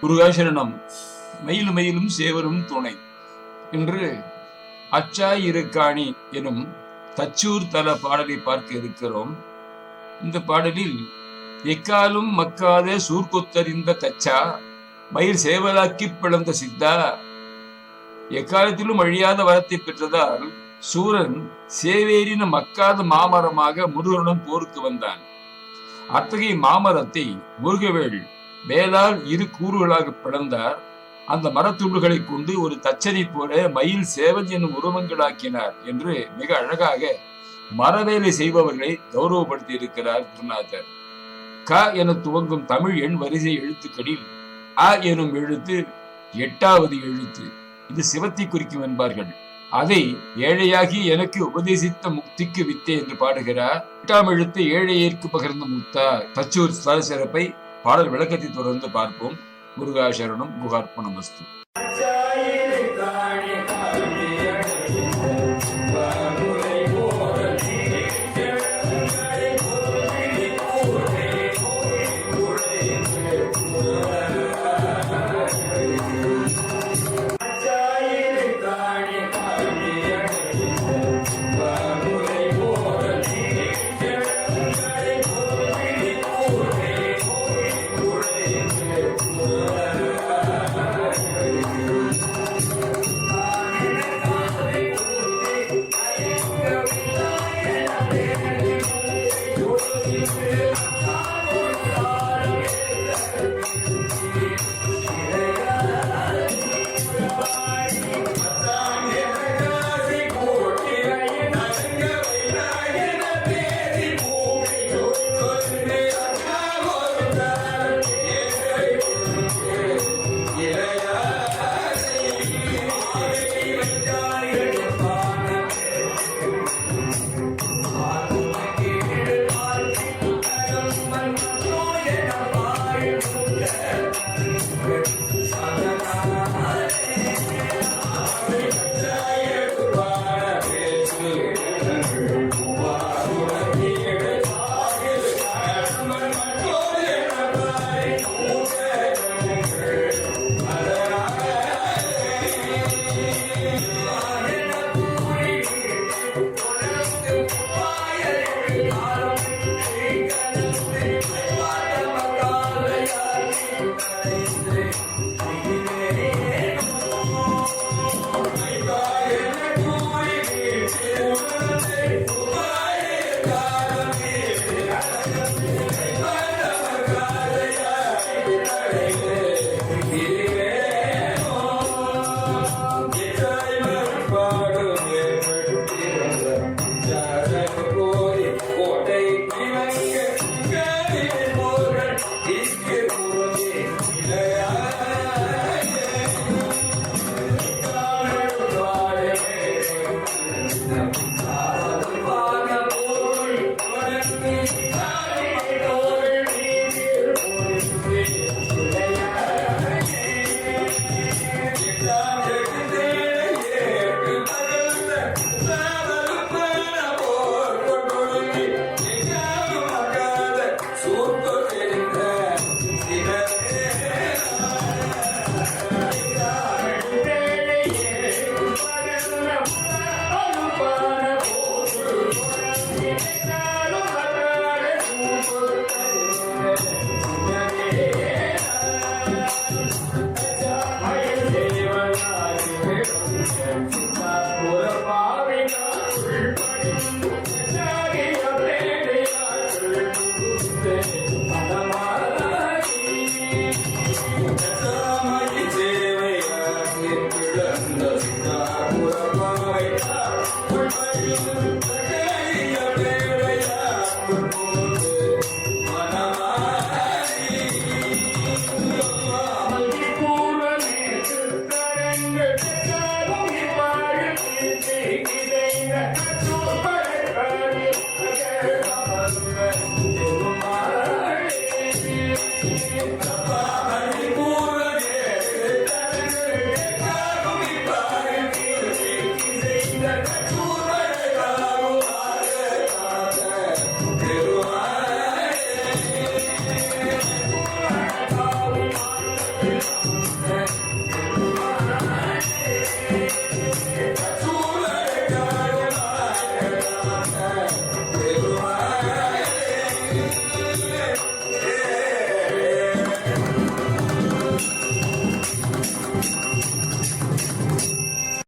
குருகாசரணம் மயிலும் மயிலும் சேவரும் துணை. என்று அச்சாய் இருக்காணி எனும் தச்சூர் தல பாடலை பார்க்க இருக்கிறோம். இந்த பாடலில் எக்காலும் மக்காத சூர்கொத்தறிந்த தச்சா மயில் சேவலாக்கி பிளந்த சித்தா எக்காலத்திலும் அழியாத வரத்தை பெற்றதால் சூரன் சேவேரின மக்காத மாமரமாக முருகனுடன் போருக்கு வந்தான். அத்தகைய மாமரத்தை முருகவேள் மேலால் இரு கூறுகளாக பிளந்தார். அந்த மரத்துண்டுகளை கொண்டு ஒரு தச்சனை போல மயில் சேவல் என்னும் உருவங்களாக்கினார் என்று மிக அழகாக மரவேலை செய்பவர்களை கௌரவப்படுத்தி இருக்கிறார் குருநாதர். க என துவங்கும் தமிழ் எண் வரிசை எழுத்துக்களில் அ எனும் எழுத்து எட்டாவது எழுத்து. இது சிவத்தை குறிக்கும் என்பார்கள். அதை ஏழையாகி எனக்கு உபதேசித்த முக்திக்கு வித்தே என்று பாடுகிறார். எட்டாம் எழுத்து ஏழையேற்கு பகிர்ந்த முத்தா தச்சூர் சிறப்பை பாடல் விளக்கத்தை தொடர்ந்து பார்ப்போம். முருகாசரணம் குகார்ப்பணம் வஸ்து.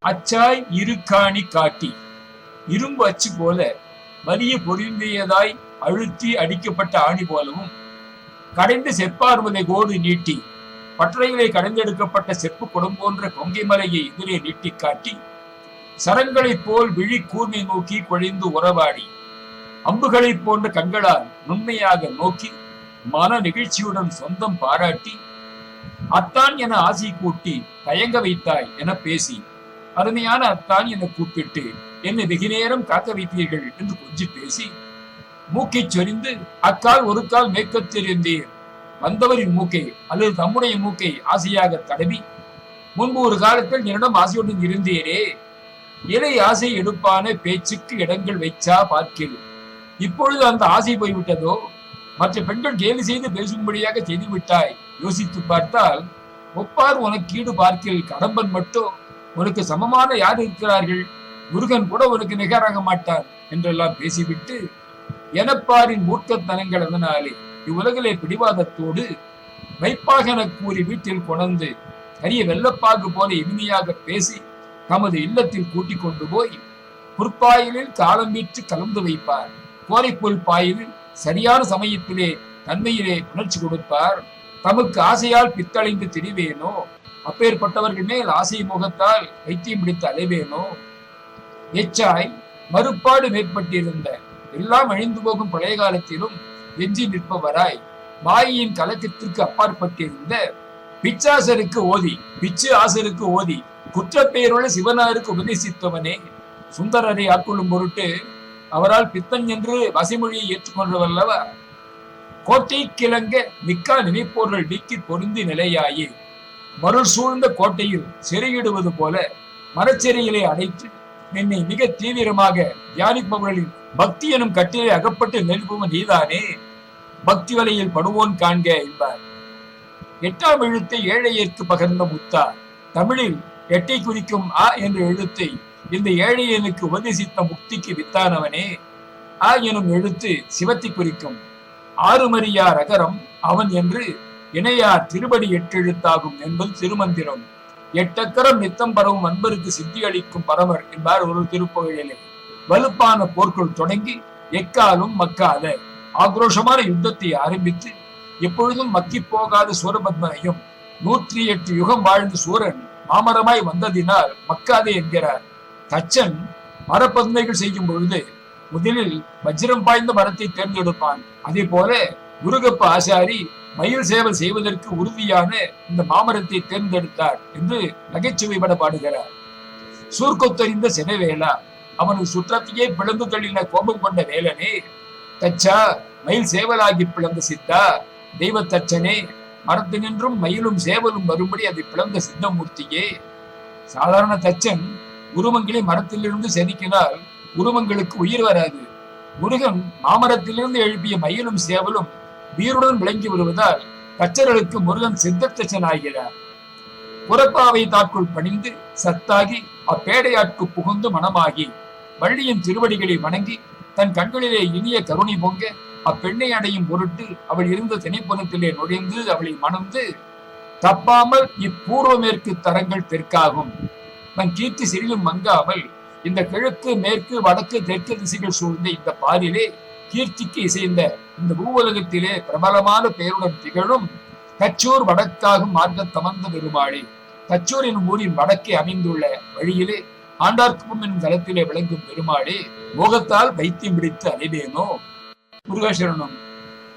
அச்சாய் இருக்காணி காட்டி. இரும்பு அச்சு போல வலிய பொருந்தியதாய் அழுத்தி அடிக்கப்பட்ட ஆணி போலவும் கடைந்து செப்பார்வதை கோடு நீட்டி பற்றைகளை கடைந்தெடுக்கப்பட்ட செப்பு குடம் போன்ற கொங்கை மலையை எதிரே நீட்டி காட்டி சரங்களைப் போல் விழி கூர்மை நோக்கி குழைந்து உறவாடி அம்புகளைப் போன்ற கண்களால் நுண்மையாக நோக்கி மன நெகிழ்ச்சியுடன் சொந்தம் பாராட்டி அத்தான் என ஆசை கூட்டி தயங்க வைத்தாய் என பேசி அருமையான அத்தான் என கூப்பிட்டு என்னை வெகு நேரம் காக்க வைத்தீர்கள் என்று கொஞ்சி பேசி மூக்கை சொரிந்து அக்கால் ஒரு கால் மேற்கத் வந்தவரின் மூக்கை அல்லது தம்முடைய மூக்கை ஆசையாக தடவி முன்பு ஒரு காலத்தில் என்னிடம் ஆசையுடன் இருந்தீரே. இலை ஆசை எடுப்பான பேச்சுக்கு இடங்கள் வைச்சா பார்க்கிறேன் இப்பொழுது அந்த ஆசை போய்விட்டதோ? மற்ற பெண்கள் கேலி செய்து பேசும்படியாக செய்துவிட்டாய். யோசித்து பார்த்தால் ஒப்பார் உனக்கீடு ஈடு பார்க்கில் கடம்பன் மட்டும். உனக்கு சமமான யார் இருக்கிறார்கள்? முருகன் கூட உனக்கு நிகராக மாட்டார் என்றெல்லாம் பேசிவிட்டு எனப்பாரின் மூர்க்கத்தனங்கள் அதனாலே இவ்வுலகிலே பிடிவாதத்தோடு வைப்பாக என கூறி வீட்டில் கொணர்ந்து கரிய வெள்ளப்பாகு போல இனிமையாக பேசி தமது இல்லத்தில் கூட்டிக் கொண்டு போய் புற்பாயிலில் காலம் வீற்று கலந்து வைப்பார். கோரைப்புல் பாயிலில் சரியான சமயத்திலே தன்மையிலே உணர்ச்சி கொடுப்பார். தமக்கு ஆசையால் பித்தளைந்து திரிவேனோ? அப்பேற்பட்டவர்கள் மேல் ஆசை முகத்தால் வைத்தியம் பிடித்த அலைவேனோ எச்சாய் மறுபாடு மேற்பட்டிருந்த எல்லாம் அழிந்து போகும் பழைய காலத்திலும் எஞ்சி நிற்பவராய் மாயின் கலக்கத்திற்கு அப்பாற்பட்டிருந்த பிச்சாசருக்கு ஓதி பிச்சு ஆசருக்கு ஓதி குற்றப்பெயருள்ள சிவனாருக்கு உபதேசித்தவனே. சுந்தரரை ஆட்கொள்ளும் பொருட்டு அவரால் பித்தன் என்று வசைமொழியை ஏற்றுக்கொண்டவல்லவா? கோட்டை கிழங்க மிக்கா நினைப்போர்கள் நீக்கி பொருந்தி நிலையாயே. மருள் சூழ்ந்த கோட்டையில் சிறையிடுவது போல மரச்சிறையிலே அடைத்து என்னை மிக தீவிரமாக தியானிப்பவர்களின் பக்தி எனும் கட்டிலே அகப்பட்டு நெல்பவன் நீதானே? பக்தி வலையில் படுவோன் காண்க என்பார். எட்டாம் எழுத்தை ஏழையர்க்கு பகர்ந்த முத்தா தமிழில் எட்டை குறிக்கும் ஆ என்ற எழுத்தை இந்த ஏழையனுக்கு உபதேசித்த முக்திக்கு வித்தானவனே? ஆ எனும் எழுத்து சிவத்தை குறிக்கும். ஆறுமறியார் அகரம் அவன் என்று இணையார் திருபடி எட்டெழுத்தாகும் என்பது திருமந்திரம். எட்டக்கரம் நித்தம் பரவும் அன்பருக்கு சித்தி அளிக்கும் பரமர் என்பார் ஒரு திருப்புகழிலே வலுப்பான போர்கள் தொடங்கி எக்காலும் மக்காத ஆக்ரோஷமான யுத்தத்தை ஆரம்பித்து எப்பொழுதும் மக்கி போகாத சூரபத்மனையும் நூற்றி எட்டு யுகம் வாழ்ந்த சூரன் மாமரமாய் வந்ததினால் மக்காதே என்கிறார். தச்சன் மரப்பதுமைகள் செய்யும் பொழுது முதலில் வஜ்ரம் பாய்ந்த மரத்தை தேர்ந்தெடுப்பான். அதே போல முருகப்ப ஆசாரி மயில் சேவல் செய்வதற்கு உறுதியான இந்த மாமரத்தை தேர்ந்தெடுத்தார் என்று நகைச்சுவைப்பட பாடுகிறார். சூர்க்கொத்தறிந்த சினவேலா அவனது சுற்றத்தையே பிளந்து தள்ளின கோபம் கொண்ட வேலனே தச்சா மயில் சேவலாகி பிளந்த சித்தா தெய்வ தச்சனே மரத்து நின்றும் மயிலும் சேவலும் வரும்படி அதை பிளந்த சித்தமூர்த்தியே. சாதாரண தச்சன் உருவங்களை மரத்திலிருந்து செதுக்கினால் உருவங்களுக்கு உயிர் வராது. முருகன் மாமரத்திலிருந்து எழுப்பிய மயிலும் சேவலும் வீருடன் விளங்கி வருவதால் கச்சர்களுக்கு முருகன் சித்தத்தச்சன் ஆகிறார் புறப்பாவை தாக்குள் பணிந்து சத்தாகி அப்பேடையாட்கு புகுந்து மனமாகி வள்ளியின் திருவடிகளை வணங்கி தன் கண்களிலே இனிய கருணை பொங்க அப்பெண்ணை அடையும் பொருட்டு அவள் இருந்த திணைப்புறத்திலே நுழைந்து அவளை மணந்து தப்பாமல் இப்பூர்வ மேற்கு தரங்கள் தெற்காகும். தன் கீர்த்தி சிறிதும் மங்காமல் இந்த கிழக்கு மேற்கு வடக்கு தெற்கு திசைகள் சூழ்ந்த இந்த பாரிலே கீர்த்திக்கு இசைந்த இந்த பூவுலகத்திலே பிரபலமான பெயருடன் திகழும் தச்சூர் வடக்காகும் மார்க்க தமர்ந்த பெருமாளே. தச்சூர் எனும் ஊரின் வடக்கே அமைந்துள்ள வழியிலே ஆண்டார்க்குப்பம் என்னும் தளத்திலே விளங்கும் பெருமாளே மோகத்தால் வைத்தியம் பிடித்து அலைவேனோ முருகாசரணம்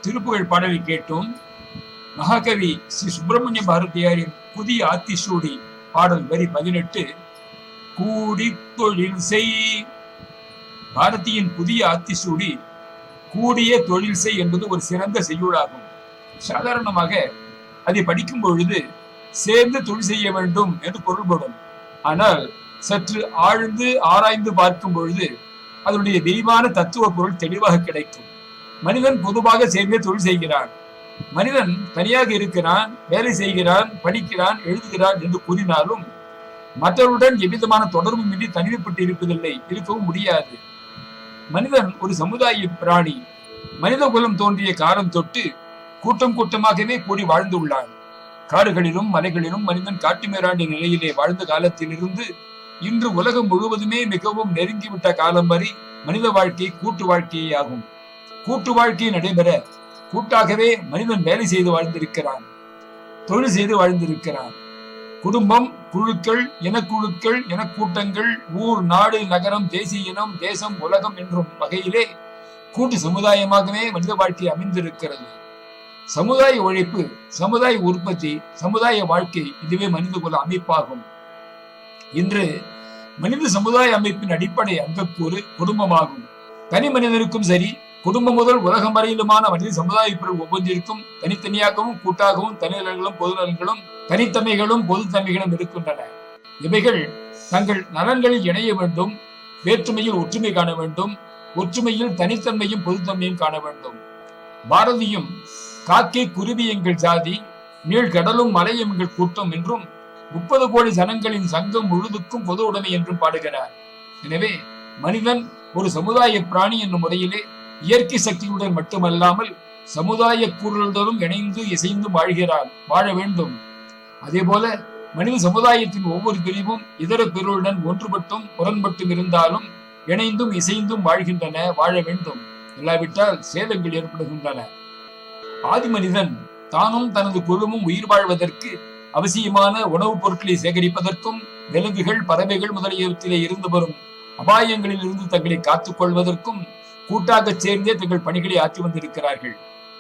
திருப்புகழ் பாடலை கேட்டோம். மகாகவி ஸ்ரீ சுப்பிரமணிய பாரதியாரின் புதிய ஆத்திசூடி பாடல் வரி பதினெட்டு கூடி தொழில் செய். பாரதியின் புதிய ஆத்திசூடி கூடிய தொழில் செய் என்பது ஒரு சிறந்த செய்யுளாகும். சாதாரணமாக அதை படிக்கும் பொழுது சேர்ந்து தொழில் செய்ய வேண்டும் என்று பொருள்படும் ஆனால் சற்று ஆழ்ந்து ஆராய்ந்து பார்க்கும் பொழுது அதனுடைய விரிவான தத்துவ பொருள் தெளிவாக கிடைக்கும். மனிதன் பொதுவாக சேர்ந்தே தொழில் செய்கிறான். மனிதன் தனியாக இருக்கிறான் வேலை செய்கிறான் படிக்கிறான் எழுதுகிறான் என்று கூறினாலும் மற்றவருடன் எவ்விதமான தொடர்பும் இன்றி தனிமைப்பட்டு இருப்பதில்லை இருக்கவும் முடியாது. மனிதன் ஒரு சமுதாய பிராணி. மனித குலம் தோன்றிய காலம் தொட்டு கூட்டம் கூட்டமாகவே கூடி வாழ்ந்துள்ளான் காடுகளிலும் மலைகளிலும் மனிதன் காட்டுமேராண்டி நிலையிலே வாழ்ந்த காலத்திலிருந்து இன்று உலகம் முழுவதுமே மிகவும் நெருங்கிவிட்ட காலம் வரை மனித வாழ்க்கை கூட்டு வாழ்க்கையே ஆகும். கூட்டு வாழ்க்கை நடைபெற கூட்டாகவே மனிதன் வேலை செய்து வாழ்ந்திருக்கிறான். தொழில் செய்து வாழ்ந்திருக்கிறான். குடும்பம் குழுக்கள் இனக்குழுக்கள் இனக்கூட்டங்கள் ஊர் நாடு நகரம் தேசிய இனம் தேசம் உலகம் என்றும் வகையிலே கூட்டு சமுதாயமாகவே மனித வாழ்க்கை அமைந்திருக்கிறது. சமுதாய உழைப்பு சமுதாய உற்பத்தி சமுதாய வாழ்க்கை இதுவே மனித குல அமைப்பாகும். இன்று மனித சமுதாய அமைப்பின் அடிப்படை அங்கக்கூறு குடும்பமாகும். தனி மனிதனுக்கும் சரி குடும்பம் முதல் உலகம் வரையிலுமான மனித சமுதாய பிரிவு ஒவ்வொன்றிற்கும் தனித்தனியாகவும் கூட்டாகவும் தனிநலன்களும் பொதுநலன்களும் தனித்தன்மைகளும் பொதுத்தன்மைகளும் இருக்கின்றன. இவைகள் தங்கள் நலன்களில் இணைய வேண்டும் வேற்றுமையில் ஒற்றுமை காண வேண்டும் ஒற்றுமையில் தனித்தன்மையும் பொதுத்தன்மையும் காண வேண்டும். பாரதியும் காக்கை குருவி எங்கள் ஜாதி நீழ்கடலும் மலையும் எங்கள் கூட்டம் என்றும் முப்பது கோடி ஜனங்களின் சங்கம் முழுதுக்கும் பொது உடைமை என்றும் பாடுகிறார். எனவே மனிதன் ஒரு சமுதாய பிராணி என்னும் முறையிலே இயற்கை சக்தியுடன் மட்டுமல்லாமல் சமுதாய கூறுகளுடனும் இணைந்து இசைந்து வாழ்கிறார் வாழ வேண்டும். அதே போல மனித சமுதாயத்தின் ஒவ்வொரு பிரிவும் இதர பிரிவுடன் ஒன்றுபட்டும் முரண்பட்டும் இருந்தாலும் இணைந்தும் இசைந்தும் வாழ்கின்றன வாழ வேண்டும். இல்லாவிட்டால் சேதங்கள் ஏற்படுகின்றன. ஆதி மனிதன் தானும் தனது குழுமும் உயிர் வாழ்வதற்கு அவசியமான உணவுப் பொருட்களை சேகரிப்பதற்கும் விலங்குகள் பறவைகள் முதலியவற்றிலே இருந்து வரும் அபாயங்களில் இருந்து தங்களை காத்துக் கொள்வதற்கும் கூட்டாக சேர்ந்தே தங்கள் பணிகளை ஆற்றி வந்திருக்கிறார்கள்.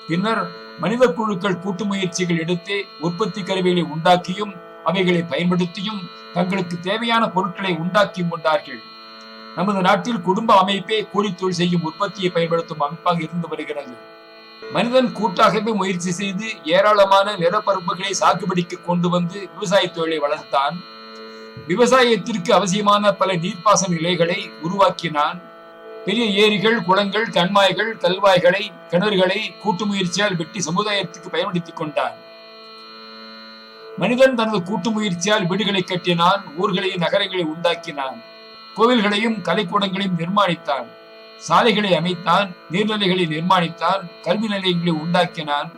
பின்னர் மனித குழுக்கள் கூட்டு முயற்சிகள் எடுத்து உற்பத்தி கருவிகளை உண்டாக்கியும் அவைகளை பயன்படுத்தியும் தங்களுக்கு தேவையான பொருட்களை உண்டாக்கியும் கொண்டார்கள். நமது நாட்டில் குடும்ப அமைப்பே கூலித்தொழில் செய்யும் உற்பத்தியை பயன்படுத்தும் அமைப்பாக இருந்து வருகிறது. மனிதன் கூட்டாகவே முயற்சி செய்து ஏராளமான நிலப்பரப்புகளை சாகுபடிக்கு கொண்டு வந்து விவசாய தொழிலை வளர்த்தான். விவசாயத்திற்கு அவசியமான பல நீர்ப்பாசன நிலைகளை உருவாக்கினான். பெரிய ஏரிகள் குளங்கள் கண்மாய்கள் கல்வாய்களை கிணறுகளை கூட்டு முயற்சியால் வெட்டி சமுதாயத்துக்கு பயன்படுத்திக் கொண்டான் மனிதன் தனது கூட்டு முயற்சியால் வீடுகளை கட்டினான் ஊர்களையும் நகரங்களை உண்டாக்கினான் கோவில்களையும் கலைக்கூடங்களையும் நிர்மாணித்தான் சாலைகளை அமைத்தான் நீர்நிலைகளை நிர்மாணித்தான் கல்வி நிலையங்களை உண்டாக்கினான்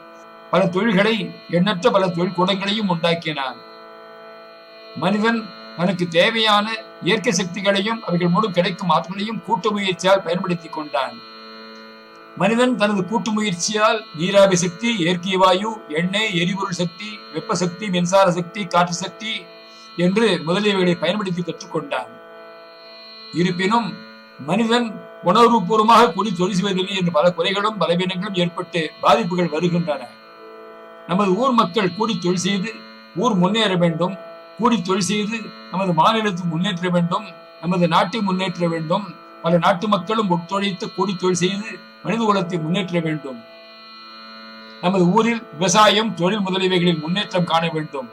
பல தொழில்களை எண்ணற்ற பல தொழில் கூடங்களையும் உண்டாக்கினான். மனிதன் தனக்கு தேவையான இயற்கை சக்திகளையும் அவைகள் மூலம் கிடைக்கும் ஆற்றலையும் கூட்டு முயற்சியால் பயன்படுத்திக் கொண்டான். மனிதன் தனது கூட்டு முயற்சியால் நீராவி சக்தி இயற்கை வாயு எண்ணெய் எரிபொருள் சக்தி வெப்ப சக்தி மின்சார சக்தி காற்று சக்தி என்று முதலியவைகளை பயன்படுத்தி கற்றுக்கொண்டான் இருப்பினும் மனிதன் உணர்வுபூர்வமாக கூடி தொழில் செய்வதில்லை என்று பல குறைகளும் பலவீனங்களும் ஏற்பட்டு பாதிப்புகள் வருகின்றன. நமது ஊர் மக்கள் கூடி தொழில் செய்து ஊர் முன்னேற வேண்டும் கூடி தொழில் செய்து நமது மாநிலத்தை முன்னேற்ற வேண்டும் நமது நாட்டை முன்னேற்ற வேண்டும். பல நாட்டு மக்களும் ஒத்துழைத்து கூடி தொழில் செய்து மனித குலத்தை முன்னேற்ற வேண்டும். நமது ஊரில் விவசாயம் தொழில் முதலீவைகளில் முன்னேற்றம் காண வேண்டும்.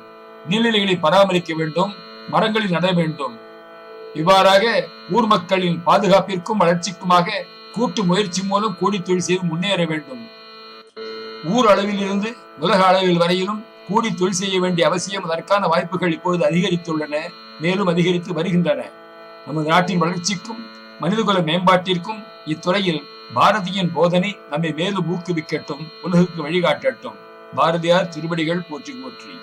நீர்நிலைகளை பராமரிக்க வேண்டும் மரங்களை நட வேண்டும். இவ்வாறாக ஊர் மக்களின் பாதுகாப்பிற்கும் வளர்ச்சிக்குமாக கூட்டு முயற்சி மூலம் கூடி தொழில் செய்து முன்னேற வேண்டும். ஊர் அளவில் இருந்து உலக அளவில் வரையிலும் கூடி தொழில் செய்ய வேண்டிய அவசியம் அதற்கான வாய்ப்புகள் இப்பொழுது அதிகரித்துள்ளன மேலும் அதிகரித்து வருகின்றன. நமது நாட்டின் வளர்ச்சிக்கும் மனிதகுல மேம்பாட்டிற்கும் இத்துறையில் பாரதியின் போதனை நம்மை மேலும் ஊக்குவிக்கட்டும் உலகுக்கு வழிகாட்டட்டும். பாரதியார் திருவடிகள் போற்றி போற்றி.